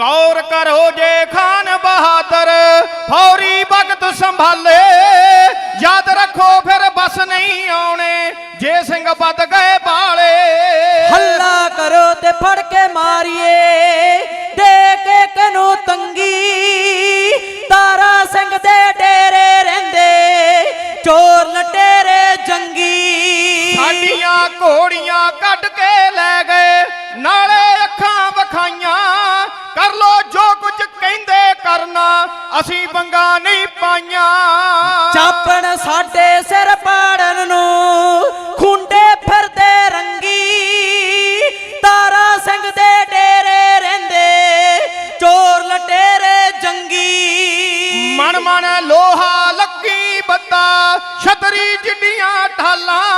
ਗੌਰ ਕਰੋ ਜੇ ਖਾਨ ਬਹਾਦਰ ਫੌਰੀ ਵਕਤ ਸੰਭਾਲੇ। ਯਾਦ ਰੱਖੋ ਫਿਰ ਬਸ ਨਹੀਂ ਆਉਣੇ ਜੇ ਸਿੰਘ ਵੱਧ ਗਏ ਬਾਲੇ। ਹੱਲਾ ਕਰੋ ਤੇ ਫੜ ਕੇ ਮਾਰੀਏ ਦੇ ਕੇ ਕਨੂੰ ਤੰਗੀ। ਤਾਰਾ ਸਿੰਘ ਦੇ ਡੇਰੇ ਰਹਿੰਦੇ ਚੋਰ ਲਟੇਰੇ ਜੰਗੀ। ਸਾਡੀਆਂ ਘੋੜੀਆਂ ਕੱਢ ਕੇ ਲੈ ਗਏ ਨਾਲੇ ਅੱਖਾਂ ਵਿਖਾਈਆਂ। ਕਰਨਾ ਅਸੀਂ ਬੰਗਾ ਨਹੀਂ ਪਾਈਆਂ। ਚਾਪਣ ਸਾਡੇ ਸਿਰ ਪਾੜਨ ਨੂੰ ਖੁੰਡੇ ਫਿਰਦੇ ਰੰਗੀ। ਤਾਰਾ ਸਿੰਘ ਦੇ ਡੇਰੇ ਰਹਿੰਦੇ ਚੋਰ ਲਟੇਰੇ ਜੰਗੀ। ਮਨ ਮਨ ਲੋਹਾ ਲੱਗੀ ਬੱਤਾ ਛਤਰੀ ਜਿੱਡੀਆਂ ਢਾਲਾਂ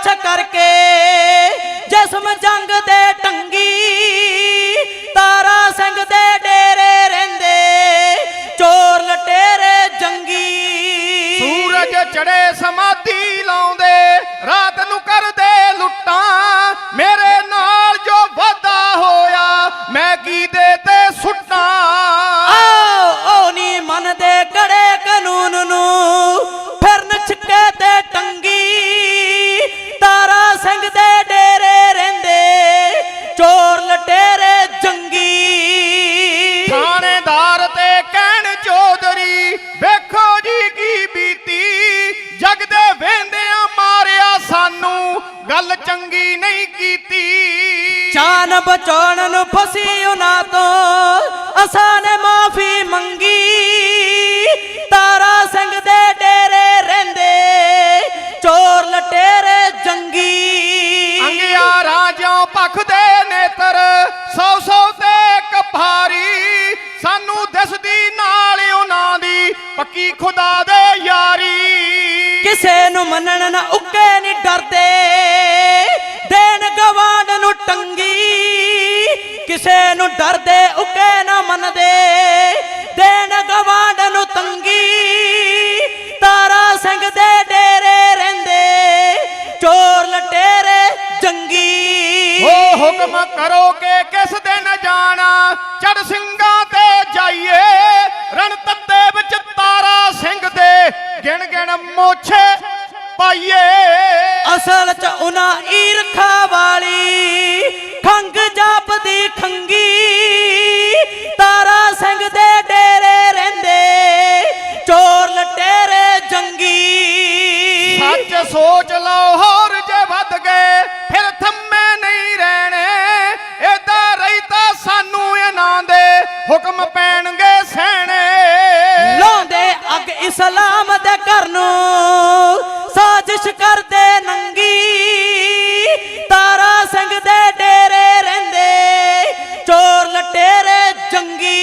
ਮਾਲਚ ਕਰਕੇ ਜਿਸਮ ਜੰਗ ਬਚਾਉਣ ਨੂੰ ਫਸੀ ਉਹਨਾਂ ਤੋਂ। ਅਸਾਂ ਨੇ ਮਾਫੀ ਮੰਗੀ। ਤਾਰਾ ਸਿੰਘ ਦੇ ਡੇਰੇ ਰਹਿੰਦੇ। ਚੋਰ ਲਟੇਰੇ ਜੰਗੀ। ਅੰਗਿਆ ਰਾਜੋਂ ਪੱਖ ਦੇ ਨੇਤਰ ਸੌ ਸੌ ਤੇ ਕਫਾਰੀ ਸਾਨੂੰ ਦਿਸਦੀ ਨਾਲ ਉਹਨਾਂ ਦੀ ਪੱਕੀ ਖੁਦਾ ਦੇ ਯਾਰੀ। ਕਿਸੇ ਨੂੰ ਮੰਨਣ ਨਾ ਉੱਕੇ ਹੁਕਮ ਕਰੋ ਕਿ ਕਿਸ ਦਿਨ ਜਾਣਾ। ਚੜ ਸਿੰਘਾਂ ਤੇ ਜਾਈਏ। ਰਣ ਤੱਤੇ ਵਿੱਚ ਤਾਰਾ ਸਿੰਘ ਦੇ ਗਿਣ ਗਿਣ ਮੋਛੇ ਪਾਈਏ। ਅਸਲ ਚ ਉਹਨਾਂ ਈਰਖਾ ਵਾਲੀ ਖੰਗ ਜਾਪਦੀ ਖੰਗੀ। ਤਾਰਾ ਸਿੰਘ ਦੇ ਡੇਰੇ ਰਹਿੰਦੇ ਚੋਰ ਲਟੇਰੇ ਜੰਗੀ। ਸੱਚ ਸੋਚ ਲਓ ਹੋਰ ਜੇ ਵੱਧ ਗਏ ਹੁਕਮ ਪੈਣਗੇ ਸਹਿਣੇ। ਲਾਉਂਦੇ ਅੱਗ ਇਸਲਾਮ ਦੇ ਘਰ ਸਾਜ਼ਿਸ਼ ਕਰਦੇ ਨੰਗੀ। ਤਾਰਾ ਸਿੰਘ ਦੇ ਡੇਰੇ ਰਹਿੰਦੇ ਚੋਰ ਲਟੇਰੇ ਜੰਗੀ।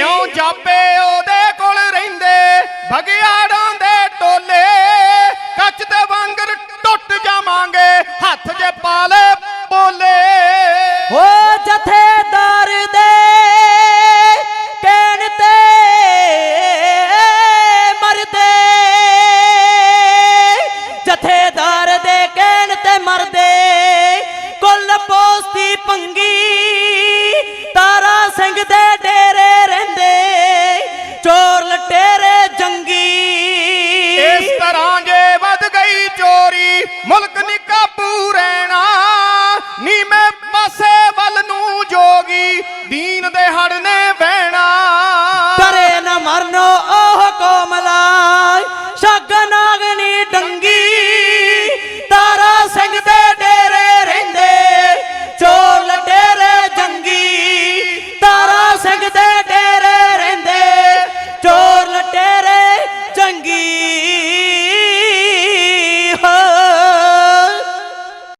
ਇਉਂ ਜਾਪੇ ਉਹਦੇ ਕੋਲ ਰਹਿੰਦੇ ਭਗਿਆੜਾਂ ਦੇ ਟੋਲੇ। ਕੱਚ ਦੇ ਵਾਂਗਰ ਟੁੱਟ ਜਾਵਾਂਗੇ ਹੱਥ ਜੇ ਪਾ મોરી મુલકની